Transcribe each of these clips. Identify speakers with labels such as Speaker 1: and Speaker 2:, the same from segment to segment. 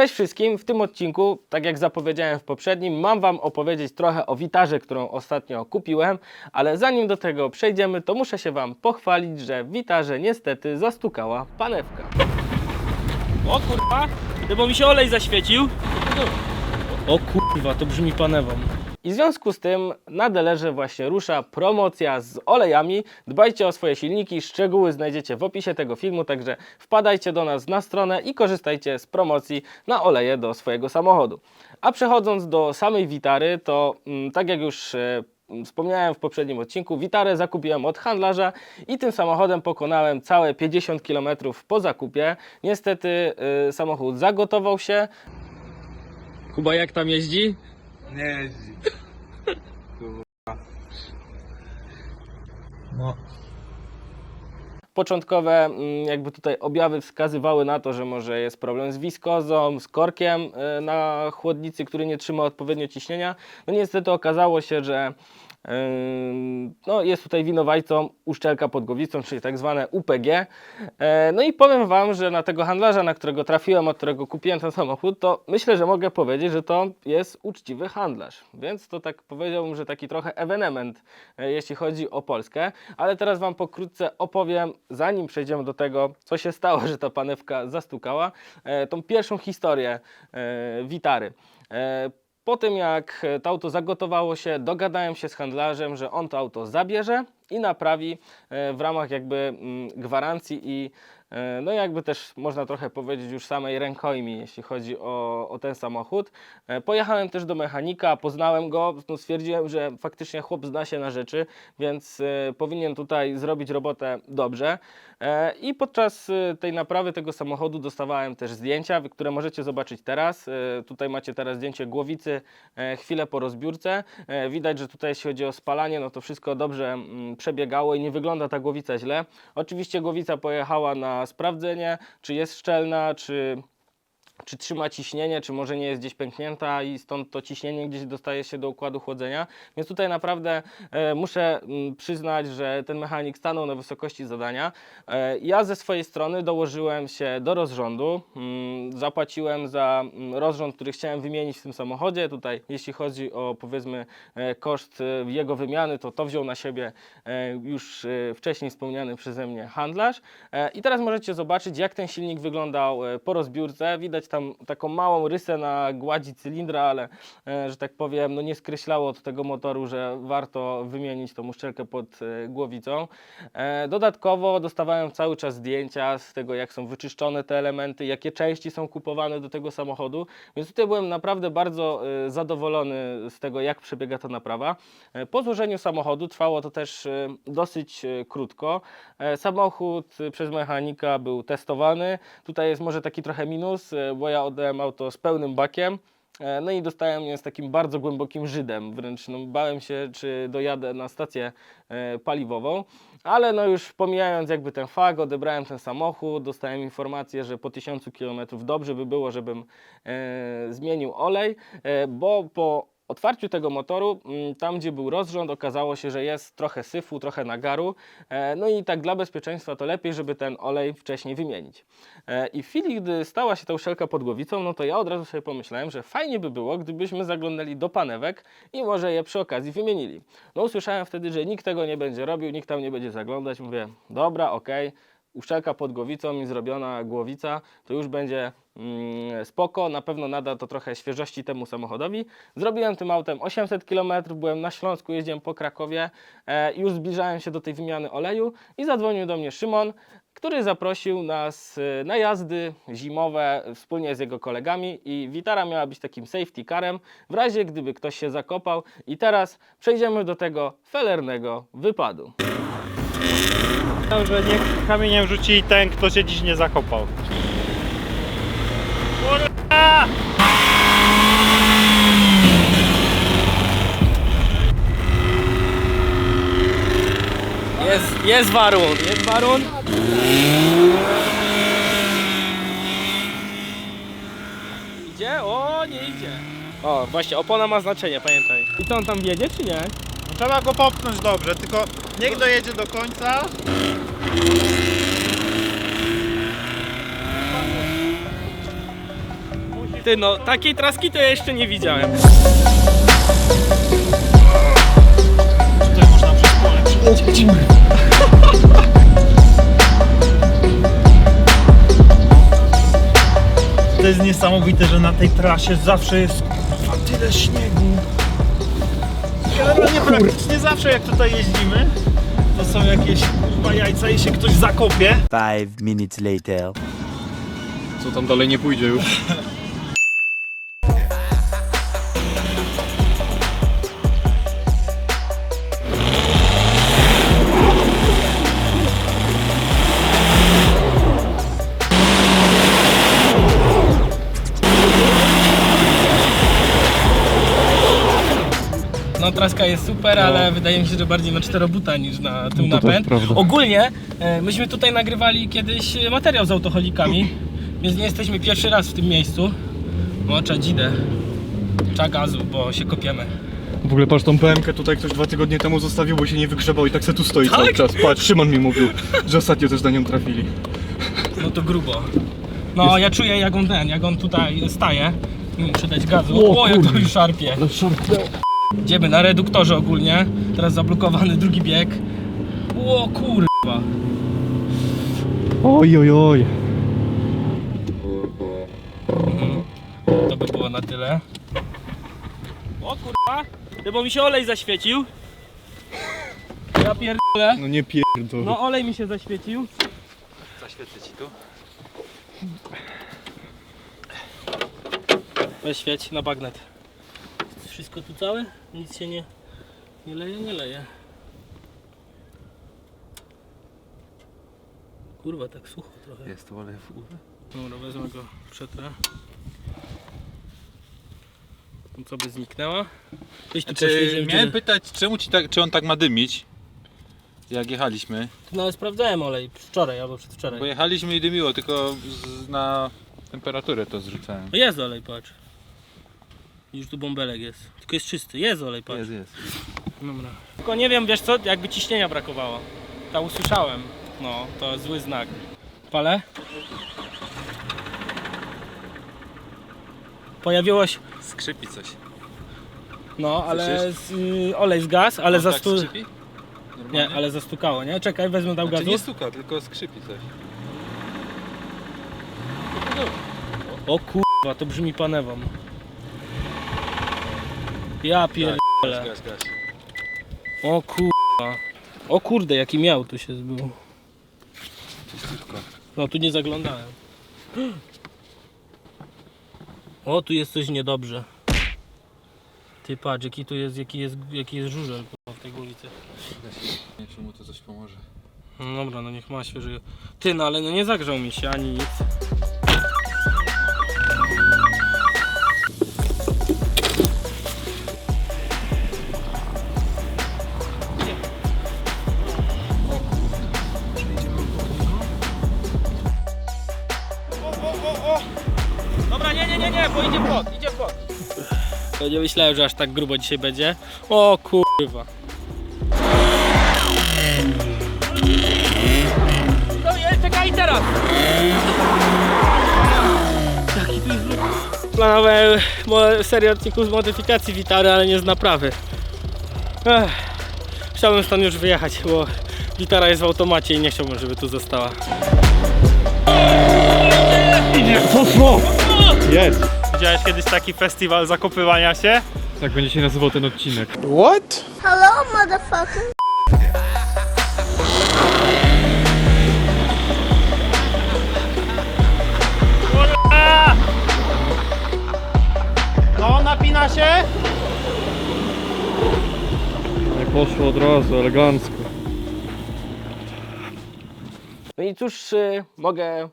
Speaker 1: Cześć wszystkim, w tym odcinku, tak jak zapowiedziałem w poprzednim, mam Wam opowiedzieć trochę o witarze, którą ostatnio kupiłem, ale zanim do tego przejdziemy, to muszę się Wam pochwalić, że w witarze niestety zastukała panewka.
Speaker 2: O kurwa, bo mi się olej zaświecił. O kurwa, to brzmi panewą.
Speaker 1: I w związku z tym na delerze właśnie rusza promocja z olejami. Dbajcie o swoje silniki, szczegóły znajdziecie w opisie tego filmu, także wpadajcie do nas na stronę i korzystajcie z promocji na oleje do swojego samochodu. A przechodząc do samej witary, to mm, tak jak już e, Wspomniałem w poprzednim odcinku, witarę zakupiłem od handlarza i tym samochodem pokonałem całe 50 km po zakupie. Niestety y, samochód zagotował się,
Speaker 2: Kuba jak tam jeździ?
Speaker 3: Nie jeździ.
Speaker 2: No.
Speaker 1: Początkowe mm, jakby tutaj objawy wskazywały na to, że może jest problem z wiskozą, z korkiem y, na chłodnicy, który nie trzyma odpowiednio ciśnienia. No niestety okazało się, że no, jest tutaj winowajcą uszczelka pod głowicą, czyli tak zwane UPG. E, No i powiem Wam, że na tego handlarza, na którego trafiłem, od którego kupiłem ten samochód, to myślę, że mogę powiedzieć, że to jest uczciwy handlarz. Więc to tak powiedziałbym, że taki trochę ewenement, e, jeśli chodzi o Polskę. Ale teraz Wam pokrótce opowiem, zanim przejdziemy do tego, co się stało, że ta panewka zastukała, e, tą pierwszą historię Witary. Po tym jak e, to auto zagotowało się, dogadałem się z handlarzem, że on to auto zabierze i naprawi e, w ramach jakby mm, gwarancji i no jakby też można trochę powiedzieć już samej rękojmi, jeśli chodzi o, o ten samochód. E, Pojechałem też do mechanika, poznałem go, no stwierdziłem, że faktycznie chłop zna się na rzeczy, więc e, powinien tutaj zrobić robotę dobrze. E, I podczas e, tej naprawy tego samochodu dostawałem też zdjęcia, które możecie zobaczyć teraz. E, Tutaj macie teraz zdjęcie głowicy e, chwilę po rozbiórce. E, Widać, że tutaj jeśli chodzi o spalanie, no to wszystko dobrze mm, przebiegało i nie wygląda ta głowica źle. Oczywiście głowica pojechała na sprawdzenie, czy jest szczelna, czy czy trzyma ciśnienie, czy może nie jest gdzieś pęknięta i stąd to ciśnienie gdzieś dostaje się do układu chłodzenia. Więc tutaj naprawdę e, muszę mm, przyznać, że ten mechanik stanął na wysokości zadania. E, ja ze swojej strony dołożyłem się do rozrządu. Mm, zapłaciłem za mm, rozrząd, który chciałem wymienić w tym samochodzie. Tutaj jeśli chodzi o powiedzmy e, koszt e, jego wymiany, to to wziął na siebie e, już e, wcześniej wspomniany przeze mnie handlarz. E, I teraz możecie zobaczyć, jak ten silnik wyglądał e, po rozbiórce. Widać tam taką małą rysę na gładzi cylindra, ale e, że tak powiem, no nie skreślało od tego motoru, że warto wymienić tą uszczelkę pod e, głowicą. E, Dodatkowo dostawałem cały czas zdjęcia z tego, jak są wyczyszczone te elementy, jakie części są kupowane do tego samochodu, więc tutaj byłem naprawdę bardzo zadowolony z tego, jak przebiega ta naprawa. Po złożeniu samochodu trwało to też dosyć krótko. Samochód przez mechanika był testowany. Tutaj jest może taki trochę minus, bo ja oddałem auto z pełnym bakiem. E, No i dostałem je z takim bardzo głębokim Żydem, wręcz no, bałem się, czy dojadę na stację e, paliwową, ale no już pomijając jakby ten fakt, odebrałem ten samochód, dostałem informację, że po 1000 km dobrze by było, żebym e, zmienił olej, e, bo po otwarciu tego motoru, mm, tam gdzie był rozrząd, okazało się, że jest trochę syfu, trochę nagaru. E, No i tak dla bezpieczeństwa to lepiej, żeby ten olej wcześniej wymienić. E, I w chwili, gdy stała się ta uszelka pod głowicą, no to ja od razu sobie pomyślałem, że fajnie by było, gdybyśmy zaglądali do panewek i może je przy okazji wymienili. No usłyszałem wtedy, że nikt tego nie będzie robił, nikt tam nie będzie zaglądać. Mówię, dobra, okej. Uszczelka pod głowicą i zrobiona głowica, to już będzie mm, spoko, na pewno nada to trochę świeżości temu samochodowi. Zrobiłem tym autem 800 km, byłem na Śląsku, jeździłem po Krakowie, e, już zbliżałem się do tej wymiany oleju i zadzwonił do mnie Szymon, który zaprosił nas e, na jazdy zimowe wspólnie z jego kolegami i Witara miała być takim safety carem w razie gdyby ktoś się zakopał i teraz przejdziemy do tego felernego wypadu.
Speaker 4: Że niech kamieniem rzuci ten, kto się dziś nie zakopał. Kurwa!
Speaker 1: Jest, jest warun, jest warun. Idzie? O, nie idzie. O, właśnie, opona ma znaczenie, pamiętaj. I to on tam wiedzie, czy nie?
Speaker 4: Trzeba go popchnąć dobrze, tylko niech dojedzie do końca.
Speaker 1: Ty no, takiej traski to ja jeszcze nie widziałem.
Speaker 4: Tutaj można przez pole przelecieć. To jest niesamowite, że na tej trasie zawsze jest kurwa, tyle śniegu. Generalnie praktycznie zawsze jak tutaj jeździmy, to są jakieś kurwa jajca i się ktoś zakopie.
Speaker 3: Five minutes later.
Speaker 5: Co tam dalej nie pójdzie już.
Speaker 1: No traska jest super, ale wydaje mi się, że bardziej na czterobuta niż na tył
Speaker 5: No to też
Speaker 1: napęd.
Speaker 5: prawda.
Speaker 1: Ogólnie e, myśmy tutaj nagrywali kiedyś e, materiał z autoholikami, więc nie jesteśmy pierwszy raz w tym miejscu. No trzeba dzidę. Trzeba gazu, bo się kopiemy.
Speaker 5: W ogóle patrz tą PMK tutaj ktoś dwa tygodnie temu zostawił, bo się nie wygrzebał i tak se tu stoi
Speaker 1: Tak?
Speaker 5: cały czas. Patrz, Szymon mi mówił, że ostatnio też na nią trafili.
Speaker 1: No to grubo. No ja czuję jak on ten, jak on tutaj staje. Muszę dać gazu. O, jak to już szarpie. Idziemy na reduktorze ogólnie. Teraz zablokowany drugi bieg. O kurwa.
Speaker 5: Oj, oj, oj.
Speaker 1: Mhm. To by było na tyle. O kurwa, ty, bo mi się olej zaświecił. Ja pierdolę.
Speaker 5: No nie pierdol.
Speaker 1: No olej mi się zaświecił. Zaświecę ci tu. Weź świeć na bagnet. Wszystko tu całe? Nic się nie, nie leje? Nie leje. Kurwa, tak sucho trochę.
Speaker 6: Jest tu olej w górę?
Speaker 1: Dobra, wezmę go, przetrę. No co by zniknęła? Weź tu
Speaker 6: Czy
Speaker 1: poświeć,
Speaker 6: miałem pytać, czemu ci tak, czy on tak ma dymić? Jak jechaliśmy.
Speaker 1: No sprawdzałem olej wczoraj albo przedwczoraj.
Speaker 6: Bo jechaliśmy i dymiło, tylko z, na temperaturę to zrzucałem.
Speaker 1: No jest olej, patrz. Już tu bąbelek jest. Tylko jest czysty. Jest olej, patrz.
Speaker 6: Jest, jest.
Speaker 1: Dobra. Tylko nie wiem, wiesz co, jakby ciśnienia brakowało. To usłyszałem. No, to zły znak. Palę? Pojawiło się...
Speaker 6: Skrzypi coś.
Speaker 1: No, ale
Speaker 6: Słyszysz?
Speaker 1: z, y, olej zgas, ale
Speaker 6: On tak
Speaker 1: zastu...
Speaker 6: Normalnie?
Speaker 1: Nie, ale zastukało, nie? Czekaj, wezmę tam
Speaker 6: Znaczy
Speaker 1: gazu.
Speaker 6: nie stuka, tylko skrzypi coś.
Speaker 1: O kurwa, to brzmi panewą. Ja pierdolę. O kurwa. O kurde, jaki miał tu się zbył. No tu nie zaglądałem. O, tu jest coś niedobrze. Ty patrz, jaki tu jest, jaki jest, jaki jest żużel kurwa, w tej głowicy.
Speaker 6: Nie, czy mu to coś pomoże.
Speaker 1: No dobra, no niech ma świeży. Ty, no ale no nie zagrzał mi się ani nic. To nie myślałem, że aż tak grubo dzisiaj będzie. O kurwa. No i czekaj teraz! Jaki tu jest? Planowałem serię odcinków z modyfikacji Witary, ale nie z naprawy. Ech. Chciałbym stąd już wyjechać, bo Witara jest w automacie i nie chciałbym, żeby tu została.
Speaker 5: Poszło! Jest!
Speaker 4: Widziałeś kiedyś taki festiwal zakopywania się?
Speaker 5: Tak będzie się nazywał ten odcinek.
Speaker 7: Hello, motherfucker.
Speaker 4: No, napina się.
Speaker 5: Nie poszło od razu, elegancko.
Speaker 1: No i cóż y, mogę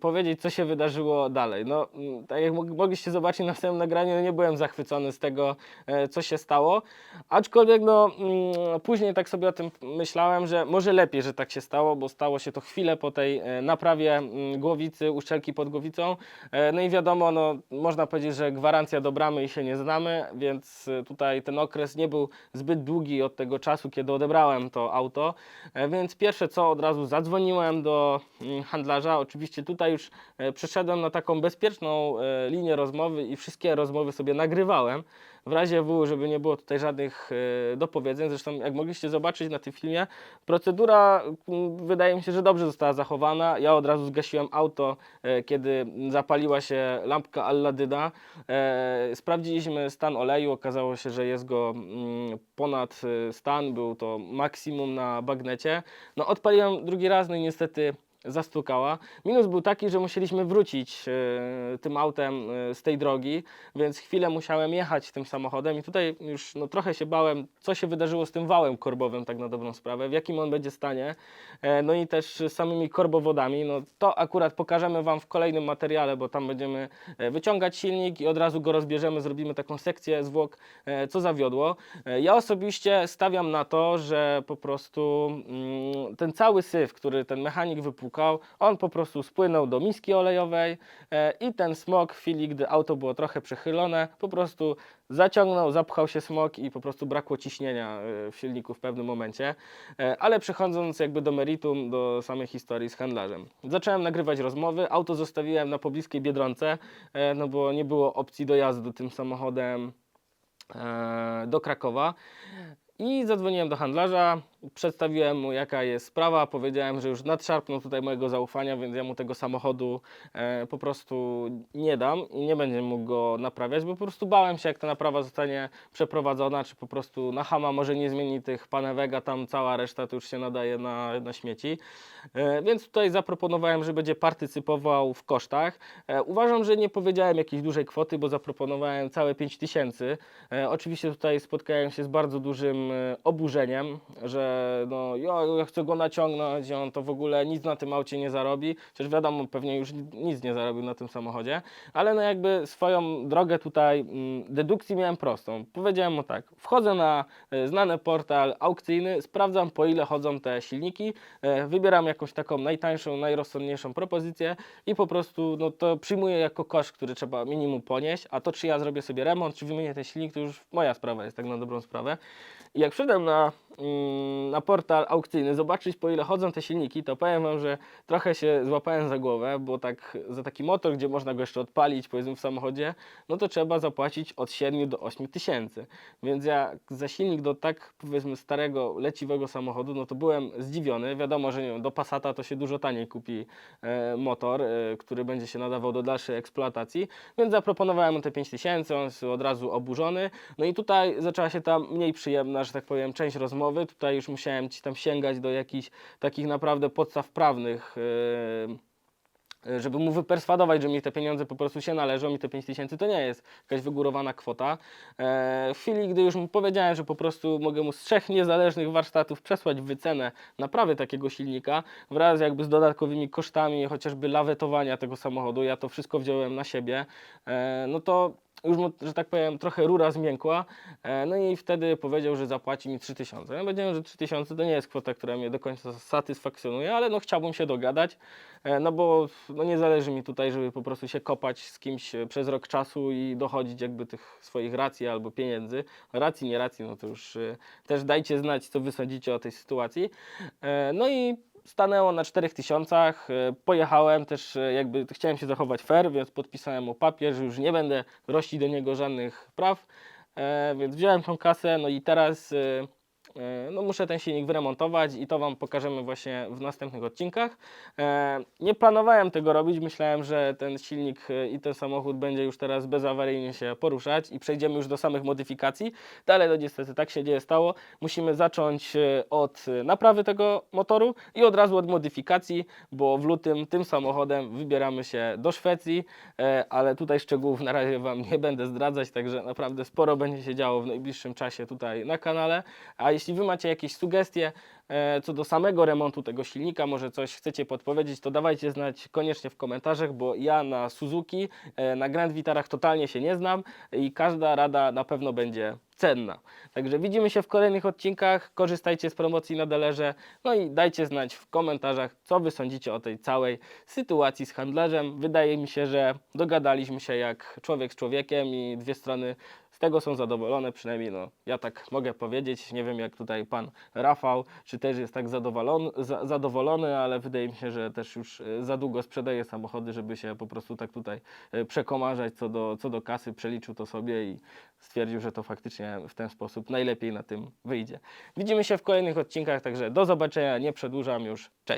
Speaker 1: powiedzieć, co się wydarzyło dalej. No, mm, tak jak mog- mogliście zobaczyć na samym nagraniu, no nie byłem zachwycony z tego, e, co się stało. Aczkolwiek no, mm, później tak sobie o tym myślałem, że może lepiej, że tak się stało, bo stało się to chwilę po tej e, naprawie mm, głowicy, uszczelki pod głowicą. E, No i wiadomo, no, można powiedzieć, że gwarancja do bramy i się nie znamy, więc tutaj ten okres nie był zbyt długi od tego czasu, kiedy odebrałem to auto. Więc pierwsze co, od razu zadzwoniłem do mm, handlarza, oczywiście tutaj już e, przeszedłem na taką bezpieczną e, linię rozmowy i wszystkie rozmowy sobie nagrywałem. W razie W, żeby nie było tutaj żadnych e, dopowiedzeń. Zresztą, jak mogliście zobaczyć na tym filmie, procedura wydaje mi się, że dobrze została zachowana. Ja od razu zgasiłem auto, kiedy zapaliła się lampka Alladyna. Sprawdziliśmy stan oleju. Okazało się, że jest go ponad stan. Był to maksimum na bagnecie. No, odpaliłem drugi raz, no i niestety zastukała. Minus był taki, że musieliśmy wrócić e, tym autem e, z tej drogi, więc chwilę musiałem jechać tym samochodem i tutaj już no, trochę się bałem, co się wydarzyło z tym wałem korbowym, tak na dobrą sprawę, w jakim on będzie stanie, e, no i też samymi korbowodami. No, to akurat pokażemy Wam w kolejnym materiale, bo tam będziemy e, wyciągać silnik i od razu go rozbierzemy, zrobimy taką sekcję zwłok, e, co zawiodło. E, Ja osobiście stawiam na to, że po prostu mm, ten cały syf, który ten mechanik wypłukał, on po prostu spłynął do miski olejowej e, i ten smok w chwili, gdy auto było trochę przechylone, po prostu zaciągnął, zapchał się smok i po prostu brakło ciśnienia e, w silniku w pewnym momencie. E, Ale przechodząc jakby do meritum, do samej historii z handlarzem. Zacząłem nagrywać rozmowy, auto zostawiłem na pobliskiej Biedronce, no bo nie było opcji dojazdu tym samochodem do Krakowa. I zadzwoniłem do handlarza, przedstawiłem mu jaka jest sprawa, powiedziałem, że już nadszarpnął tutaj mojego zaufania, więc ja mu tego samochodu e, po prostu nie dam i nie będę mógł go naprawiać, bo po prostu bałem się jak ta naprawa zostanie przeprowadzona, czy po prostu na Hama może nie zmieni tych panewek, tam cała reszta to już się nadaje na, na śmieci. E, więc tutaj zaproponowałem, że będzie partycypował w kosztach. E, uważam, że nie powiedziałem jakiejś dużej kwoty, bo zaproponowałem całe 5 tysięcy. E, oczywiście tutaj spotkałem się z bardzo dużym e, oburzeniem, że no ja, chcę go naciągnąć i on to w ogóle nic na tym aucie nie zarobi. Chociaż wiadomo, pewnie już ni- nic nie zarobił na tym samochodzie, ale no jakby swoją drogę tutaj mm, dedukcji miałem prostą. Powiedziałem mu tak, wchodzę na e, znany portal aukcyjny, sprawdzam po ile chodzą te silniki, e, wybieram jakąś taką najtańszą, najrozsądniejszą propozycję i po prostu no to przyjmuję jako koszt, który trzeba minimum ponieść, a to czy ja zrobię sobie remont, czy wymienię ten silnik, to już moja sprawa jest tak na dobrą sprawę. I jak wszedłem na, mm, na portal aukcyjny zobaczyć po ile chodzą te silniki, to powiem Wam, że trochę się złapałem za głowę, bo tak za taki motor, gdzie można go jeszcze odpalić powiedzmy w samochodzie, no to trzeba zapłacić od 7 do 8 tysięcy. Więc ja za silnik do tak powiedzmy starego, leciwego samochodu, no to byłem zdziwiony. Wiadomo, że nie wiem, do Passata to się dużo taniej kupi e, motor, e, który będzie się nadawał do dalszej eksploatacji, więc zaproponowałem mu te 5 tysięcy, on jest od razu oburzony. No i tutaj zaczęła się ta mniej przyjemna, że tak powiem, część rozmowy. Tutaj już musiałem ci tam sięgać do jakichś takich naprawdę podstaw prawnych. e, żeby mu wyperswadować, że mi te pieniądze po prostu się należą i te 5 tysięcy to nie jest jakaś wygórowana kwota. E, w chwili, gdy już mu powiedziałem, że po prostu mogę mu z trzech niezależnych warsztatów przesłać wycenę naprawy takiego silnika wraz jakby z dodatkowymi kosztami chociażby lawetowania tego samochodu, ja to wszystko wziąłem na siebie, e, no to już że tak powiem, trochę rura zmiękła, e, no i wtedy powiedział, że zapłaci mi 3000. Ja powiedziałem, że 3000 to nie jest kwota, która mnie do końca satysfakcjonuje, ale no chciałbym się dogadać, e, no bo no nie zależy mi tutaj, żeby po prostu się kopać z kimś e, przez rok czasu i dochodzić jakby tych swoich racji albo pieniędzy. Racji, nie racji, no to już też dajcie znać, co wy sądzicie o tej sytuacji. No i stanęło na 4000. e, Pojechałem też, e, jakby chciałem się zachować fair, więc podpisałem mu papier, że już nie będę rościć do niego żadnych praw. E, Więc wziąłem tą kasę, no i teraz no muszę ten silnik wyremontować i to Wam pokażemy właśnie w następnych odcinkach. E, Nie planowałem tego robić, myślałem, że ten silnik e, i ten samochód będzie już teraz bezawaryjnie się poruszać i przejdziemy już do samych modyfikacji, ale no niestety tak się dzieje stało. Musimy zacząć e, od e, naprawy tego motoru i od razu od modyfikacji, bo w lutym tym samochodem wybieramy się do Szwecji, e, ale tutaj szczegółów na razie Wam nie będę zdradzać, także naprawdę sporo będzie się działo w najbliższym czasie tutaj na kanale. A jeśli Wy macie jakieś sugestie e, co do samego remontu tego silnika, może coś chcecie podpowiedzieć, to dawajcie znać koniecznie w komentarzach, bo ja na Suzuki, e, na Grand Vitarach totalnie się nie znam i każda rada na pewno będzie cenna. Także widzimy się w kolejnych odcinkach, korzystajcie z promocji na delerze, no i dajcie znać w komentarzach, co wy sądzicie o tej całej sytuacji z handlarzem. Wydaje mi się, że dogadaliśmy się jak człowiek z człowiekiem i dwie strony tego są zadowolone, przynajmniej no, ja tak mogę powiedzieć. Nie wiem jak tutaj pan Rafał, czy też jest tak zadowolony, za, zadowolony, ale wydaje mi się, że też już e, za długo sprzedaje samochody, żeby się po prostu tak tutaj e, przekomarzać co do, co do kasy, przeliczył to sobie i stwierdził, że to faktycznie w ten sposób najlepiej na tym wyjdzie. Widzimy się w kolejnych odcinkach, także do zobaczenia, nie przedłużam już, cześć.